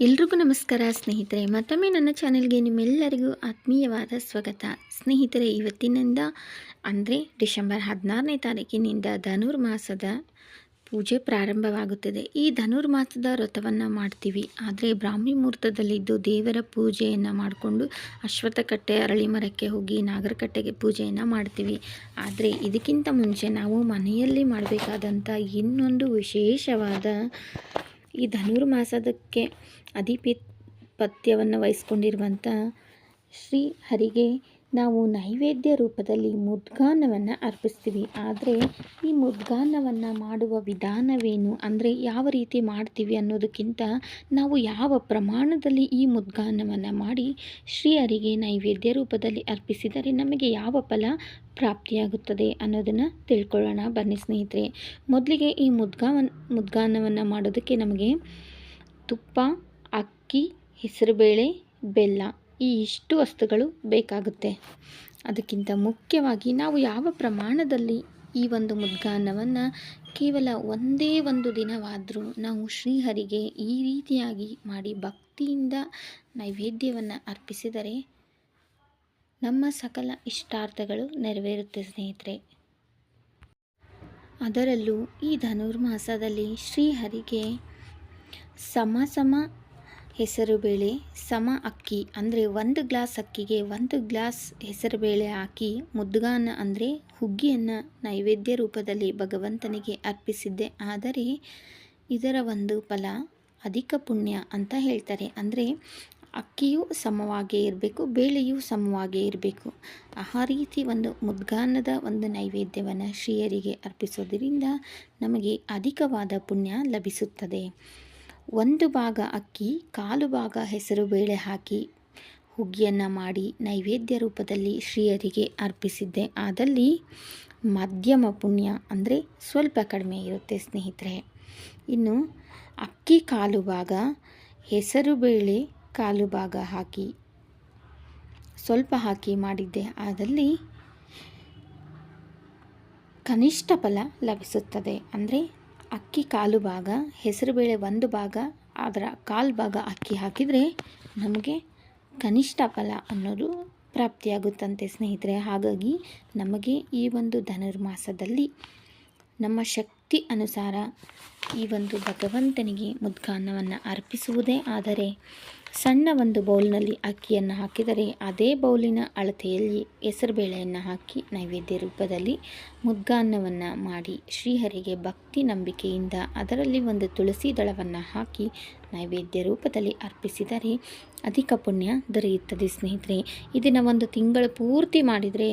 ಎಲ್ರಿಗೂ ನಮಸ್ಕಾರ ಸ್ನೇಹಿತರೆ, ಮತ್ತೊಮ್ಮೆ ನನ್ನ ಚಾನೆಲ್ಗೆ ನಿಮ್ಮೆಲ್ಲರಿಗೂ ಆತ್ಮೀಯವಾದ ಸ್ವಾಗತ. ಸ್ನೇಹಿತರೆ, ಇವತ್ತಿನಿಂದ ಅಂದರೆ ಡಿಸೆಂಬರ್ ಹದಿನಾರನೇ ತಾರೀಕಿನಿಂದ ಧನುರ್ಮಾಸದ ಪೂಜೆ ಪ್ರಾರಂಭವಾಗುತ್ತದೆ. ಈ ಧನುರ್ಮಾಸದ ವ್ರತವನ್ನು ಮಾಡ್ತೀವಿ. ಆದರೆ ಬ್ರಾಹ್ಮಿ ಮುಹೂರ್ತದಲ್ಲಿದ್ದು ದೇವರ ಪೂಜೆಯನ್ನು ಮಾಡಿಕೊಂಡು ಅಶ್ವತ್ಥಕಟ್ಟೆ ಅರಳಿ ಮರಕ್ಕೆ ಹೋಗಿ ನಾಗರಕಟ್ಟೆಗೆ ಪೂಜೆಯನ್ನು ಮಾಡ್ತೀವಿ. ಆದರೆ ಇದಕ್ಕಿಂತ ಮುಂಚೆ ನಾವು ಮನೆಯಲ್ಲಿ ಮಾಡಬೇಕಾದಂಥ ಇನ್ನೊಂದು ವಿಶೇಷವಾದ ಈ ಧನುರ್ಮಾಸದಕ್ಕೆ ಅಧಿಪತ್ಯವನ್ನು ವಹಿಸ್ಕೊಂಡಿರುವಂಥ ಶ್ರೀ ಹರಿಗೆ ನಾವು ನೈವೇದ್ಯ ರೂಪದಲ್ಲಿ ಮುದ್ಗಾನವನ್ನು ಅರ್ಪಿಸ್ತೀವಿ. ಆದರೆ ಈ ಮುದ್ಗಾನವನ್ನು ಮಾಡುವ ವಿಧಾನವೇನು? ಅಂದರೆ ಯಾವ ರೀತಿ ಮಾಡ್ತೀವಿ ಅನ್ನೋದಕ್ಕಿಂತ ನಾವು ಯಾವ ಪ್ರಮಾಣದಲ್ಲಿ ಈ ಮುದ್ಗಾನವನ್ನು ಮಾಡಿ ಶ್ರೀಯರಿಗೆ ನೈವೇದ್ಯ ರೂಪದಲ್ಲಿ ಅರ್ಪಿಸಿದರೆ ನಮಗೆ ಯಾವ ಫಲ ಪ್ರಾಪ್ತಿಯಾಗುತ್ತದೆ ಅನ್ನೋದನ್ನು ತಿಳ್ಕೊಳ್ಳೋಣ. ಬನ್ನಿ ಸ್ನೇಹಿತರೆ, ಮೊದಲಿಗೆ ಈ ಮುದ್ಗಾವನ್ ಮುದ್ಗಾನವನ್ನು ಮಾಡೋದಕ್ಕೆ ನಮಗೆ ತುಪ್ಪ, ಅಕ್ಕಿ, ಹೆಸರುಬೇಳೆ, ಬೆಲ್ಲ ಈ ಇಷ್ಟು ವಸ್ತುಗಳು ಬೇಕಾಗುತ್ತೆ. ಅದಕ್ಕಿಂತ ಮುಖ್ಯವಾಗಿ ನಾವು ಯಾವ ಪ್ರಮಾಣದಲ್ಲಿ ಈ ಒಂದು ಮುದ್ಗಾನ್ನವನ್ನು ಕೇವಲ ಒಂದೇ ಒಂದು ದಿನವಾದರೂ ನಾವು ಶ್ರೀಹರಿಗೆ ಈ ರೀತಿಯಾಗಿ ಮಾಡಿ ಭಕ್ತಿಯಿಂದ ನೈವೇದ್ಯವನ್ನು ಅರ್ಪಿಸಿದರೆ ನಮ್ಮ ಸಕಲ ಇಷ್ಟಾರ್ಥಗಳು ನೆರವೇರುತ್ತೆ ಸ್ನೇಹಿತರೆ. ಅದರಲ್ಲೂ ಈ ಧನುರ್ಮಾಸದಲ್ಲಿ ಶ್ರೀಹರಿಗೆ ಸಮ ಸಮ ಹೆಸರುಬೇಳೆ ಸಮ ಅಕ್ಕಿ ಅಂದರೆ ಒಂದು ಗ್ಲಾಸ್ ಅಕ್ಕಿಗೆ ಒಂದು ಗ್ಲಾಸ್ ಹೆಸರುಬೇಳೆ ಹಾಕಿ ಮುದ್ಗಾನ ಅಂದರೆ ಹುಗ್ಗಿಯನ್ನು ನೈವೇದ್ಯ ರೂಪದಲ್ಲಿ ಭಗವಂತನಿಗೆ ಅರ್ಪಿಸಿದ್ದೆ. ಆದರೆ ಇದರ ಒಂದು ಫಲ ಅಧಿಕ ಪುಣ್ಯ ಅಂತ ಹೇಳ್ತಾರೆ. ಅಂದರೆ ಅಕ್ಕಿಯೂ ಸಮವಾಗೇ ಇರಬೇಕು, ಬೇಳೆಯೂ ಸಮವಾಗೇ ಇರಬೇಕು. ಆ ರೀತಿ ಒಂದು ಮುದ್ಗಾನದ ಒಂದು ನೈವೇದ್ಯವನ್ನು ಶ್ರೀಯರಿಗೆ ಅರ್ಪಿಸೋದರಿಂದ ನಮಗೆ ಅಧಿಕವಾದ ಪುಣ್ಯ ಲಭಿಸುತ್ತದೆ. ಒಂದು ಭಾಗ ಅಕ್ಕಿ, ಕಾಲು ಭಾಗ ಹೆಸರು ಬೇಳೆ ಹಾಕಿ ಹುಗ್ಗಿಯನ್ನು ಮಾಡಿ ನೈವೇದ್ಯ ರೂಪದಲ್ಲಿ ಶ್ರೀಯರಿಗೆ ಅರ್ಪಿಸಿದ್ದೆ. ಆದಲ್ಲಿ ಮಧ್ಯಮ ಪುಣ್ಯ ಅಂದರೆ ಸ್ವಲ್ಪ ಕಡಿಮೆ ಇರುತ್ತೆ ಸ್ನೇಹಿತರೆ. ಇನ್ನು ಅಕ್ಕಿ ಕಾಲು ಭಾಗ, ಹೆಸರು ಬೇಳೆ ಕಾಲು ಭಾಗ ಹಾಕಿ ಸ್ವಲ್ಪ ಹಾಕಿ ಮಾಡಿದ್ದೆ. ಆದಲ್ಲಿ ಕನಿಷ್ಠ ಫಲ ಲಭಿಸುತ್ತದೆ. ಅಂದರೆ ಅಕ್ಕಿ ಕಾಲು ಭಾಗ ಹೆಸರುಬೇಳೆ ಒಂದು ಭಾಗ ಅದರ ಕಾಲು ಭಾಗ ಅಕ್ಕಿ ಹಾಕಿದರೆ ನಮಗೆ ಕನಿಷ್ಠ ಫಲ ಅನ್ನೋದು ಪ್ರಾಪ್ತಿಯಾಗುತ್ತಂತೆ ಸ್ನೇಹಿತರೆ. ಹಾಗಾಗಿ ನಮಗೆ ಈ ಒಂದು ಧನುರ್ಮಾಸದಲ್ಲಿ ನಮ್ಮ ಶಕ್ತಿ ಅನುಸಾರ ಈ ಒಂದು ಭಗವಂತನಿಗೆ ಮುದ್ಗಾನ್ನವನ್ನು ಅರ್ಪಿಸುವುದೇ ಆದರೆ ಸಣ್ಣ ಒಂದು ಬೌಲ್ನಲ್ಲಿ ಅಕ್ಕಿಯನ್ನು ಹಾಕಿದರೆ ಅದೇ ಬೌಲಿನ ಅಳತೆಯಲ್ಲಿ ಹೆಸರುಬೇಳೆಯನ್ನು ಹಾಕಿ ನೈವೇದ್ಯ ರೂಪದಲ್ಲಿ ಮುದ್ಗಾನ್ನವನ್ನು ಮಾಡಿ ಶ್ರೀಹರಿಗೆ ಭಕ್ತಿ ನಂಬಿಕೆಯಿಂದ ಅದರಲ್ಲಿ ಒಂದು ತುಳಸಿ ದಳವನ್ನು ಹಾಕಿ ನೈವೇದ್ಯ ರೂಪದಲ್ಲಿ ಅರ್ಪಿಸಿದರೆ ಅಧಿಕ ಪುಣ್ಯ ದೊರೆಯುತ್ತದೆ ಸ್ನೇಹಿತರೆ. ಇದನ್ನು ಒಂದು ತಿಂಗಳು ಪೂರ್ತಿ ಮಾಡಿದರೆ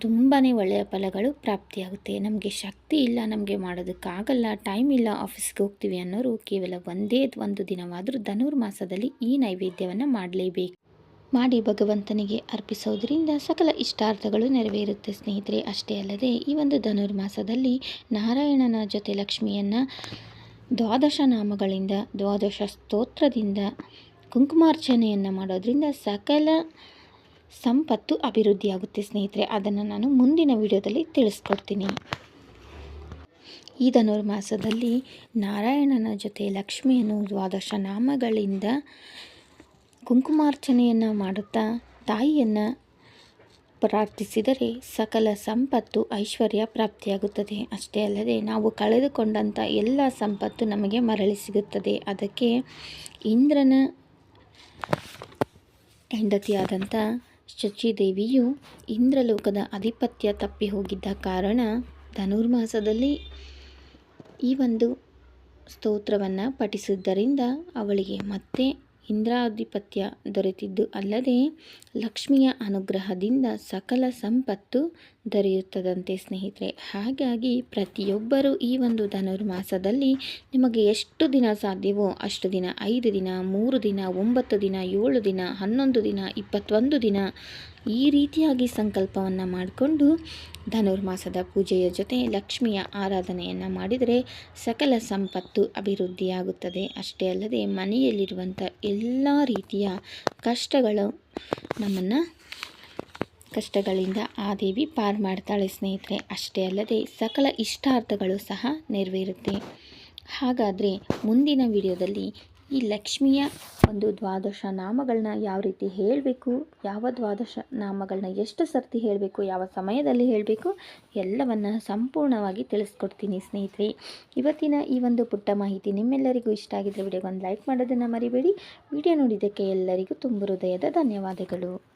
ತುಂಬಾ ಒಳ್ಳೆಯ ಫಲಗಳು ಪ್ರಾಪ್ತಿಯಾಗುತ್ತೆ. ನಮಗೆ ಶಕ್ತಿ ಇಲ್ಲ, ನಮಗೆ ಮಾಡೋದಕ್ಕಾಗಲ್ಲ ಟೈಮ್ ಇಲ್ಲ ಆಫೀಸ್ಗೆ ಹೋಗ್ತೀವಿ ಅನ್ನೋರು ಕೇವಲ ಒಂದೇ ಒಂದು ದಿನವಾದರೂ ಧನುರ್ಮಾಸದಲ್ಲಿ ಈ ನೈವೇದ್ಯವನ್ನು ಮಾಡಲೇಬೇಕು. ಮಾಡಿ ಭಗವಂತನಿಗೆ ಅರ್ಪಿಸೋದ್ರಿಂದ ಸಕಲ ಇಷ್ಟಾರ್ಥಗಳು ನೆರವೇರುತ್ತೆ ಸ್ನೇಹಿತರೆ. ಅಷ್ಟೇ ಅಲ್ಲದೆ ಈ ಒಂದು ಧನುರ್ಮಾಸದಲ್ಲಿ ನಾರಾಯಣನ ಜೊತೆ ಲಕ್ಷ್ಮಿಯನ್ನು ದ್ವಾದಶ ನಾಮಗಳಿಂದ, ದ್ವಾದಶ ಸ್ತೋತ್ರದಿಂದ, ಕುಂಕುಮಾರ್ಚನೆಯನ್ನು ಮಾಡೋದ್ರಿಂದ ಸಕಲ ಸಂಪತ್ತು ಅಭಿವೃದ್ಧಿಯಾಗುತ್ತೆ ಸ್ನೇಹಿತರೆ. ಅದನ್ನು ನಾನು ಮುಂದಿನ ವಿಡಿಯೋದಲ್ಲಿ ತಿಳಿಸ್ಕೊಡ್ತೀನಿ. ಈ ಧನುರ್ಮಾಸದಲ್ಲಿ ನಾರಾಯಣನ ಜೊತೆ ಲಕ್ಷ್ಮಿಯನ್ನು ದ್ವಾದಶ ನಾಮಗಳಿಂದ ಕುಂಕುಮಾರ್ಚನೆಯನ್ನು ಮಾಡುತ್ತಾ ತಾಯಿಯನ್ನು ಪ್ರಾರ್ಥಿಸಿದರೆ ಸಕಲ ಸಂಪತ್ತು ಐಶ್ವರ್ಯ ಪ್ರಾಪ್ತಿಯಾಗುತ್ತದೆ. ಅಷ್ಟೇ ಅಲ್ಲದೆ ನಾವು ಕಳೆದುಕೊಂಡಂಥ ಎಲ್ಲ ಸಂಪತ್ತು ನಮಗೆ ಮರಳಿ ಸಿಗುತ್ತದೆ. ಅದಕ್ಕೆ ಇಂದ್ರನ ಹೆಂಡತಿಯಾದಂಥ ಶಚಿದೇವಿಯು ಇಂದ್ರಲೋಕದ ಆಧಿಪತ್ಯ ತಪ್ಪಿ ಹೋಗಿದ್ದ ಕಾರಣ ಧನುರ್ಮಾಸದಲ್ಲಿ ಈ ಒಂದು ಸ್ತೋತ್ರವನ್ನು ಪಠಿಸಿದ್ದರಿಂದ ಅವಳಿಗೆ ಮತ್ತೆ ಇಂದ್ರಾಧಿಪತ್ಯ ದೊರೆತಿದ್ದು ಅಲ್ಲದೆ ಲಕ್ಷ್ಮಿಯ ಅನುಗ್ರಹದಿಂದ ಸಕಲ ಸಂಪತ್ತು ದೊರೆಯುತ್ತದಂತೆ ಸ್ನೇಹಿತರೆ. ಹಾಗಾಗಿ ಪ್ರತಿಯೊಬ್ಬರೂ ಈ ಒಂದು ಧನುರ್ಮಾಸದಲ್ಲಿ ನಿಮಗೆ ಎಷ್ಟು ದಿನ ಸಾಧ್ಯವೋ ಅಷ್ಟು ದಿನ, ಐದು ದಿನ, ಮೂರು ದಿನ, ಒಂಬತ್ತು ದಿನ, ಏಳು ದಿನ, ಹನ್ನೊಂದು ದಿನ, ಇಪ್ಪತ್ತೊಂದು ದಿನ ಈ ರೀತಿಯಾಗಿ ಸಂಕಲ್ಪವನ್ನು ಮಾಡಿಕೊಂಡು ಧನುರ್ಮಾಸದ ಪೂಜೆಯ ಜೊತೆ ಲಕ್ಷ್ಮಿಯ ಆರಾಧನೆಯನ್ನು ಮಾಡಿದರೆ ಸಕಲ ಸಂಪತ್ತು ಅಭಿವೃದ್ಧಿಯಾಗುತ್ತದೆ. ಅಷ್ಟೇ ಅಲ್ಲದೆ ಮನೆಯಲ್ಲಿರುವಂಥ ಎಲ್ಲ ರೀತಿಯ ಕಷ್ಟಗಳು ನಮ್ಮನ್ನು ಕಷ್ಟಗಳಿಂದ ಆ ದೇವಿ ಪಾರು ಮಾಡ್ತಾಳೆ ಸ್ನೇಹಿತರೆ. ಅಷ್ಟೇ ಅಲ್ಲದೆ ಸಕಲ ಇಷ್ಟಾರ್ಥಗಳು ಸಹ ನೆರವೇರುತ್ತೆ. ಹಾಗಾದರೆ ಮುಂದಿನ ವಿಡಿಯೋದಲ್ಲಿ ಈ ಲಕ್ಷ್ಮಿಯ ಒಂದು ದ್ವಾದಶ ನಾಮಗಳನ್ನ ಯಾವ ರೀತಿ ಹೇಳಬೇಕು, ಯಾವ ದ್ವಾದಶ ನಾಮಗಳನ್ನ ಎಷ್ಟು ಸರ್ತಿ ಹೇಳಬೇಕು, ಯಾವ ಸಮಯದಲ್ಲಿ ಹೇಳಬೇಕು, ಎಲ್ಲವನ್ನು ಸಂಪೂರ್ಣವಾಗಿ ತಿಳಿಸ್ಕೊಡ್ತೀನಿ ಸ್ನೇಹಿತರೆ. ಇವತ್ತಿನ ಈ ಒಂದು ಪುಟ್ಟ ಮಾಹಿತಿ ನಿಮ್ಮೆಲ್ಲರಿಗೂ ಇಷ್ಟ ಆಗಿದ್ದರೆ ವಿಡಿಯೋಗೊಂದು ಲೈಕ್ ಮಾಡೋದನ್ನು ಮರಿಬೇಡಿ. ವಿಡಿಯೋ ನೋಡಿದ್ದಕ್ಕೆ ಎಲ್ಲರಿಗೂ ತುಂಬ ಹೃದಯದ ಧನ್ಯವಾದಗಳು.